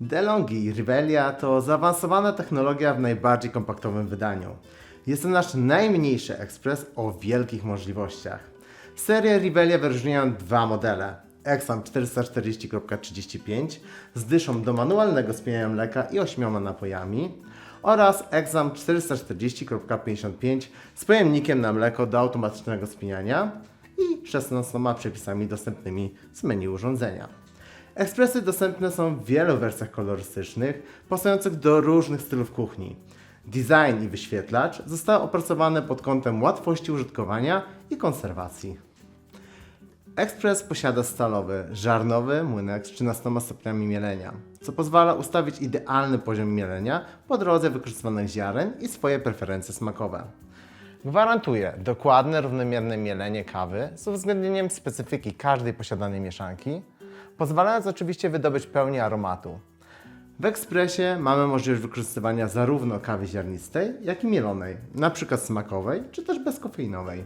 DeLonghi Rivelia to zaawansowana technologia w najbardziej kompaktowym wydaniu. Jest to nasz najmniejszy ekspres o wielkich możliwościach. Serię Rivelia wyróżniają dwa modele. Exam 440.35 z dyszą do manualnego spieniania mleka i ośmioma napojami oraz Exam 440.55 z pojemnikiem na mleko do automatycznego spieniania i 16 przepisami dostępnymi z menu urządzenia. Ekspresy dostępne są w wielu wersjach kolorystycznych, pasujących do różnych stylów kuchni. Design i wyświetlacz zostały opracowane pod kątem łatwości użytkowania i konserwacji. Ekspres posiada stalowy, żarnowy młynek z 13 stopniami mielenia, co pozwala ustawić idealny poziom mielenia po drodze wykorzystywanych ziaren i swoje preferencje smakowe. Gwarantuje dokładne, równomierne mielenie kawy z uwzględnieniem specyfiki każdej posiadanej mieszanki, pozwalając oczywiście wydobyć pełnię aromatu. W ekspresie mamy możliwość wykorzystywania zarówno kawy ziarnistej, jak i mielonej, np. smakowej czy też bezkofeinowej.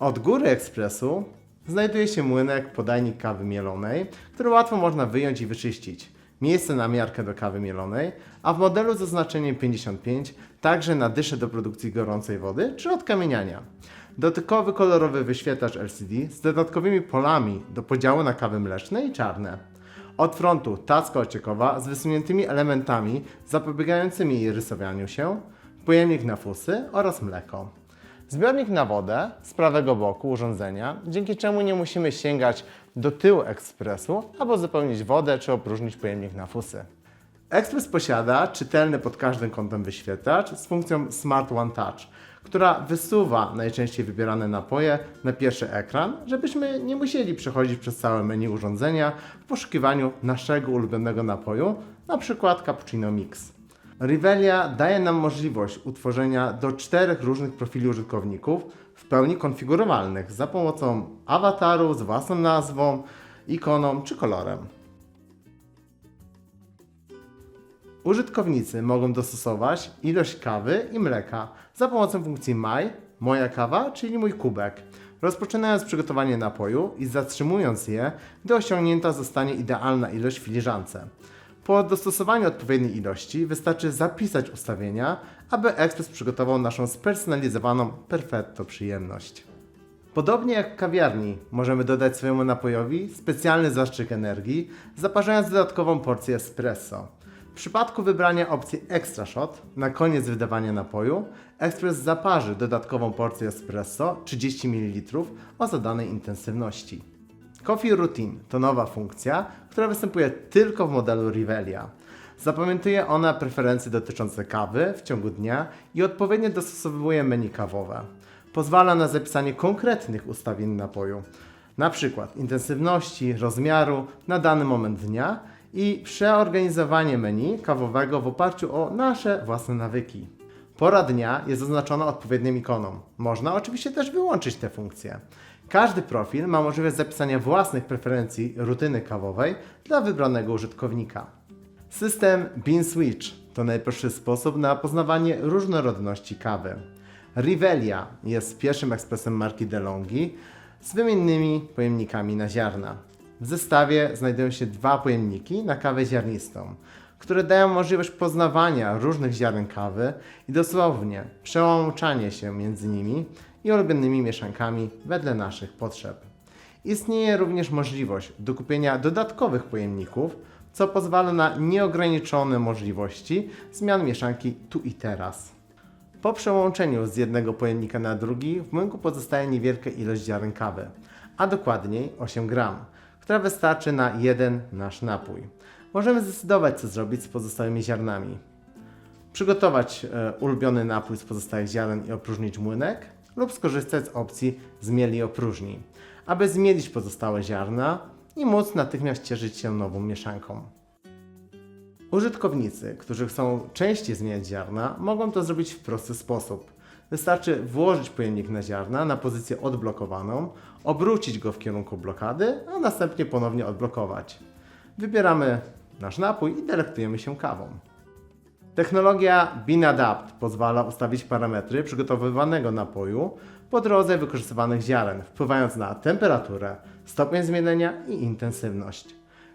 Od góry ekspresu znajduje się młynek, podajnik kawy mielonej, który łatwo można wyjąć i wyczyścić. Miejsce na miarkę do kawy mielonej, a w modelu z oznaczeniem 55 także na dyszę do produkcji gorącej wody czy odkamieniania. Dotykowy kolorowy wyświetlacz LCD z dodatkowymi polami do podziału na kawy mleczne i czarne. Od frontu tacka ociekowa z wysuniętymi elementami zapobiegającymi jej rysowaniu się, pojemnik na fusy oraz mleko. Zbiornik na wodę z prawego boku urządzenia, dzięki czemu nie musimy sięgać do tyłu ekspresu, aby uzupełnić wodę czy opróżnić pojemnik na fusy. Ekspres posiada czytelny pod każdym kątem wyświetlacz z funkcją Smart One Touch, która wysuwa najczęściej wybierane napoje na pierwszy ekran, żebyśmy nie musieli przechodzić przez całe menu urządzenia w poszukiwaniu naszego ulubionego napoju, na przykład cappuccino mix. Rivelia daje nam możliwość utworzenia do czterech różnych profili użytkowników w pełni konfigurowalnych za pomocą awataru z własną nazwą, ikoną czy kolorem. Użytkownicy mogą dostosować ilość kawy i mleka za pomocą funkcji My, moja kawa, czyli mój kubek, rozpoczynając przygotowanie napoju i zatrzymując je, gdy osiągnięta zostanie idealna ilość w filiżance. Po dostosowaniu odpowiedniej ilości wystarczy zapisać ustawienia, aby ekspres przygotował naszą spersonalizowaną perfetto przyjemność. Podobnie jak w kawiarni, możemy dodać swojemu napojowi specjalny zastrzyk energii, zaparzając dodatkową porcję espresso. W przypadku wybrania opcji Extra Shot na koniec wydawania napoju, ekspres zaparzy dodatkową porcję espresso 30 ml o zadanej intensywności. Coffee Routine to nowa funkcja, która występuje tylko w modelu Rivelia. Zapamiętuje ona preferencje dotyczące kawy w ciągu dnia i odpowiednio dostosowuje menu kawowe. Pozwala na zapisanie konkretnych ustawień napoju, na przykład intensywności, rozmiaru na dany moment dnia i przeorganizowanie menu kawowego w oparciu o nasze własne nawyki. Pora dnia jest oznaczona odpowiednią ikoną. Można oczywiście też wyłączyć te funkcje. Każdy profil ma możliwość zapisania własnych preferencji rutyny kawowej dla wybranego użytkownika. System Bean Switch to najprostszy sposób na poznawanie różnorodności kawy. Rivelia jest pierwszym ekspresem marki DeLonghi z wymiennymi pojemnikami na ziarna. W zestawie znajdują się dwa pojemniki na kawę ziarnistą, które dają możliwość poznawania różnych ziaren kawy i dosłownie przełączanie się między nimi i ulubionymi mieszankami wedle naszych potrzeb. Istnieje również możliwość dokupienia dodatkowych pojemników, co pozwala na nieograniczone możliwości zmian mieszanki tu i teraz. Po przełączeniu z jednego pojemnika na drugi w młynku pozostaje niewielka ilość ziaren kawy, a dokładniej 8 gram, która wystarczy na jeden nasz napój. Możemy zdecydować, co zrobić z pozostałymi ziarnami. Przygotować e, ulubiony napój z pozostałych ziaren i opróżnić młynek lub skorzystać z opcji zmiel i opróżnij, aby zmielić pozostałe ziarna i móc natychmiast cieszyć się nową mieszanką. Użytkownicy, którzy chcą częściej zmieniać ziarna, mogą to zrobić w prosty sposób. Wystarczy włożyć pojemnik na ziarna na pozycję odblokowaną, obrócić go w kierunku blokady, a następnie ponownie odblokować. Wybieramy nasz napój i delektujemy się kawą. Technologia Bean Adapt pozwala ustawić parametry przygotowywanego napoju po drodze wykorzystywanych ziaren, wpływając na temperaturę, stopień zmielenia i intensywność.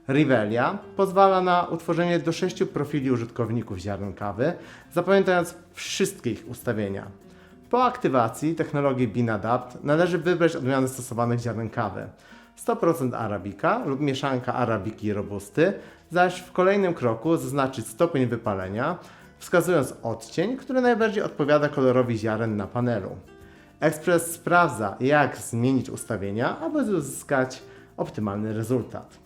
Rivelia pozwala na utworzenie do 6 profili użytkowników ziaren kawy, zapamiętając wszystkie ich ustawienia. Po aktywacji technologii BeanAdapt należy wybrać odmiany stosowanych ziaren kawy. 100% arabika lub mieszanka arabiki i robusty, zaś w kolejnym kroku zaznaczyć stopień wypalenia, wskazując odcień, który najbardziej odpowiada kolorowi ziaren na panelu. Express sprawdza, jak zmienić ustawienia, aby uzyskać optymalny rezultat.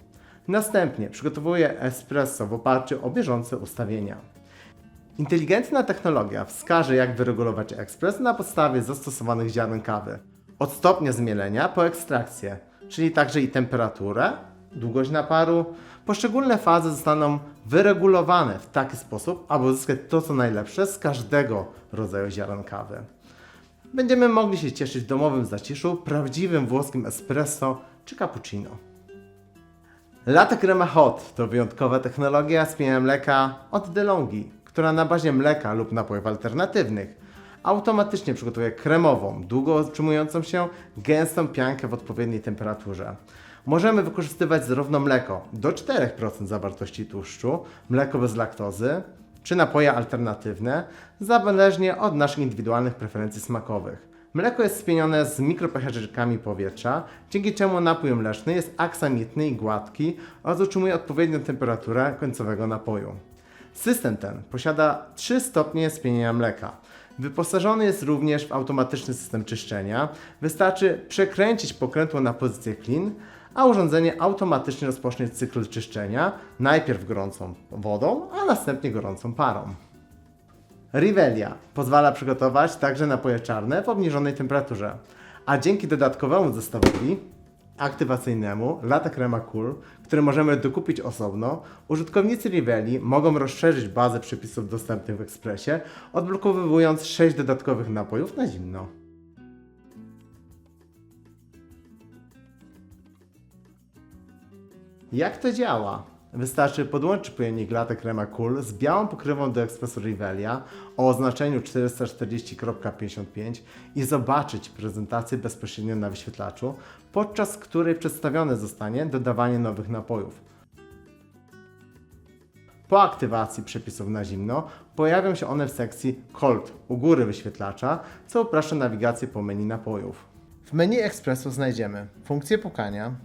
Następnie przygotowuje espresso w oparciu o bieżące ustawienia. Inteligentna technologia wskaże, jak wyregulować ekspres na podstawie zastosowanych ziaren kawy. Od stopnia zmielenia po ekstrakcję, czyli także i temperaturę, długość naparu. Poszczególne fazy zostaną wyregulowane w taki sposób, aby uzyskać to, co najlepsze z każdego rodzaju ziaren kawy. Będziemy mogli się cieszyć w domowym zaciszu prawdziwym włoskim espresso czy cappuccino. Latte Crema Hot to wyjątkowa technologia spienia mleka od DeLonghi, która na bazie mleka lub napojów alternatywnych automatycznie przygotuje kremową, długo utrzymującą się, gęstą piankę w odpowiedniej temperaturze. Możemy wykorzystywać zarówno mleko do 4% zawartości tłuszczu, mleko bez laktozy, czy napoje alternatywne, zależnie od naszych indywidualnych preferencji smakowych. Mleko jest spienione z mikropęcherzykami powietrza, dzięki czemu napój mleczny jest aksamitny i gładki oraz utrzymuje odpowiednią temperaturę końcowego napoju. System ten posiada 3 stopnie spienienia mleka. Wyposażony jest również w automatyczny system czyszczenia. Wystarczy przekręcić pokrętło na pozycję clean, a urządzenie automatycznie rozpocznie cykl czyszczenia, najpierw gorącą wodą, a następnie gorącą parą. Rivelia pozwala przygotować także napoje czarne w obniżonej temperaturze, a dzięki dodatkowemu zestawowi aktywacyjnemu Latte Crema Cool, który możemy dokupić osobno, użytkownicy Riveli mogą rozszerzyć bazę przepisów dostępnych w ekspresie, odblokowując 6 dodatkowych napojów na zimno. Jak to działa? Wystarczy podłączyć pojemnik Latte Crema Cool z białą pokrywą do ekspresu Rivelia o oznaczeniu 440.55 i zobaczyć prezentację bezpośrednio na wyświetlaczu, podczas której przedstawione zostanie dodawanie nowych napojów. Po aktywacji przepisów na zimno pojawią się one w sekcji Cold u góry wyświetlacza, co upraszcza nawigację po menu napojów. W menu ekspresu znajdziemy funkcję pukania,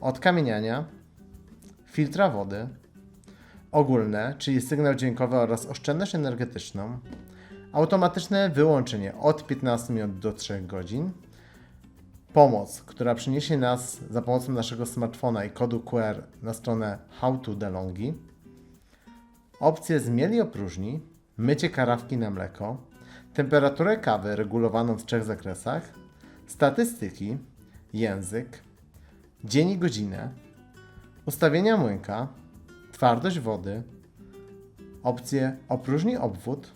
odkamieniania, filtra wody, ogólne, czyli sygnał dźwiękowy oraz oszczędność energetyczną, automatyczne wyłączenie od 15 minut do 3 godzin, pomoc, która przyniesie nas za pomocą naszego smartfona i kodu QR na stronę How to DeLonghi, opcje zmieli opróżni, mycie karawki na mleko, temperaturę kawy regulowaną w trzech zakresach, statystyki, język, dzień i godzinę, ustawienia młynka, twardość wody, opcje opróżnij obwód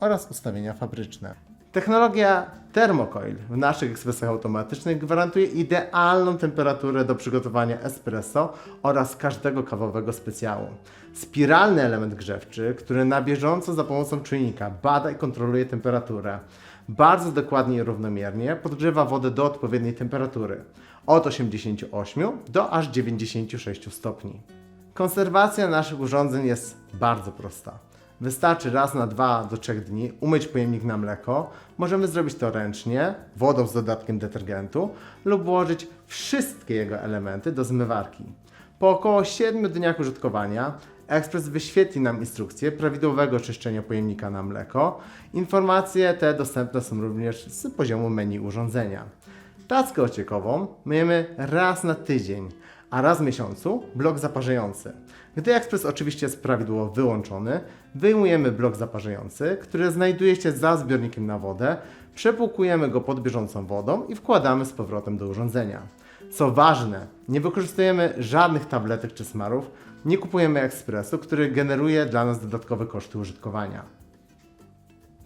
oraz ustawienia fabryczne. Technologia Thermocoil w naszych ekspresach automatycznych gwarantuje idealną temperaturę do przygotowania espresso oraz każdego kawowego specjału. Spiralny element grzewczy, który na bieżąco za pomocą czujnika bada i kontroluje temperaturę. Bardzo dokładnie i równomiernie podgrzewa wodę do odpowiedniej temperatury od 88 do aż 96 stopni. Konserwacja naszych urządzeń jest bardzo prosta. Wystarczy raz na 2 do 3 dni umyć pojemnik na mleko. Możemy zrobić to ręcznie, wodą z dodatkiem detergentu lub włożyć wszystkie jego elementy do zmywarki. Po około 7 dniach użytkowania Ekspres wyświetli nam instrukcję prawidłowego czyszczenia pojemnika na mleko. Informacje te dostępne są również z poziomu menu urządzenia. Tackę ociekową myjemy raz na tydzień, a raz w miesiącu blok zaparzający. Gdy ekspres oczywiście jest prawidłowo wyłączony, wyjmujemy blok zaparzający, który znajduje się za zbiornikiem na wodę, przepłukujemy go pod bieżącą wodą i wkładamy z powrotem do urządzenia. Co ważne, nie wykorzystujemy żadnych tabletek czy smarów, nie kupujemy ekspresu, który generuje dla nas dodatkowe koszty użytkowania.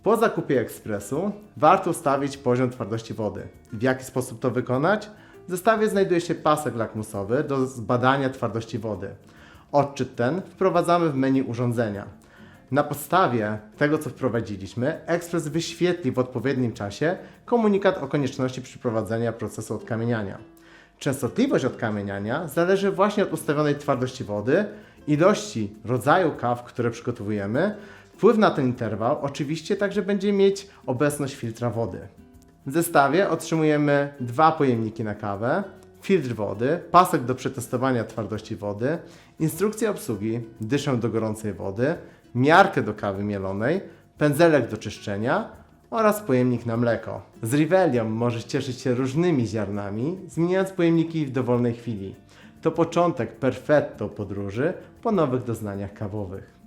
Po zakupie ekspresu warto ustawić poziom twardości wody. W jaki sposób to wykonać? W zestawie znajduje się pasek lakmusowy do zbadania twardości wody. Odczyt ten wprowadzamy w menu urządzenia. Na podstawie tego, co wprowadziliśmy, ekspres wyświetli w odpowiednim czasie komunikat o konieczności przeprowadzenia procesu odkamieniania. Częstotliwość odkamieniania zależy właśnie od ustawionej twardości wody, ilości rodzaju kaw, które przygotowujemy. Wpływ na ten interwał oczywiście także będzie mieć obecność filtra wody. W zestawie otrzymujemy dwa pojemniki na kawę, filtr wody, pasek do przetestowania twardości wody, instrukcję obsługi, dyszę do gorącej wody, miarkę do kawy mielonej, pędzelek do czyszczenia oraz pojemnik na mleko. Z Rivelią możesz cieszyć się różnymi ziarnami, zmieniając pojemniki w dowolnej chwili. To początek perfetto podróży po nowych doznaniach kawowych.